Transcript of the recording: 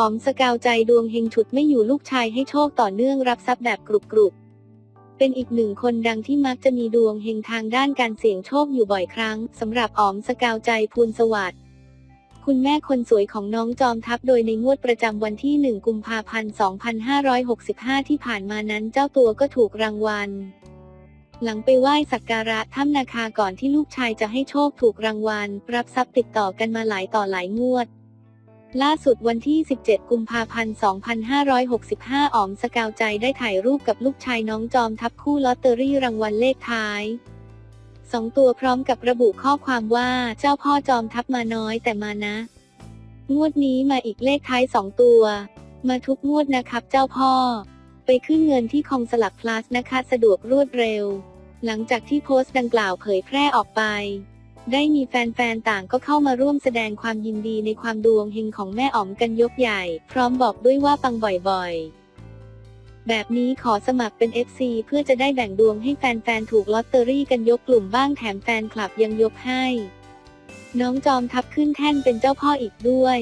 อ๋อมสกาวใจดวงเฮงฉุดไม่อยู่ลูกชายให้โชคต่อเนื่องรับทรัพย์แบบกรุบกรุบเป็นอีกหนึ่งคนดังที่มักจะมีดวงเฮงทางด้านการเสี่ยงโชคอยู่บ่อยครั้งสำหรับอ๋อมสกาวใจภูลสวัสดิ์คุณแม่คนสวยของน้องจอมทัพโดยในงวดประจำวันที่ 1 กุมภาพันธ์ 2565 ที่ผ่านมานั้นเจ้าตัวก็ถูกรางวัล หลังไปไหว้สักการะถ้ำนาคาก่อนที่ลูกชายจะให้โชคถูกรางวัล รับทรัพย์ติดต่อกันมาหลายต่อหลายงวด ล่าสุดวันที่ 17 กุมภาพันธ์ 2565 อ๋อมสกาวใจได้ถ่ายรูปกับลูกชายน้องจอมทับคู่ลอตเตอรี่รางวัลเลขท้ายสองตัวพร้อมกับระบุข้อความว่าเจ้าพ่อจอมทัพมาน้อยแต่มานะ งวดนี้มาอีกเลขท้ายสองตัว มาทุกงวดนะครับเจ้าพ่อ ไปขึ้นเงินที่คองสลักพลัสนะคะ สะดวกรวดเร็ว หลังจากที่โพสต์ดังกล่าวเผยแพร่ออกไป ได้มีแฟนๆ ต่างก็เข้ามาร่วมแสดงความยินดีในความดวงเฮงของแม่อ๋อมกันยกใหญ่ พร้อมบอกด้วยว่าปังบ่อยๆ แบบนี้ขอสมัครเป็น FC เพื่อจะได้แบ่งดวงให้แฟนๆ ถูกลอตเตอรี่กันยกกลุ่มบ้างแถมแฟนคลับยังยกให้ น้องจอมทับขึ้นแท่นเป็นเจ้าพ่ออีกด้วย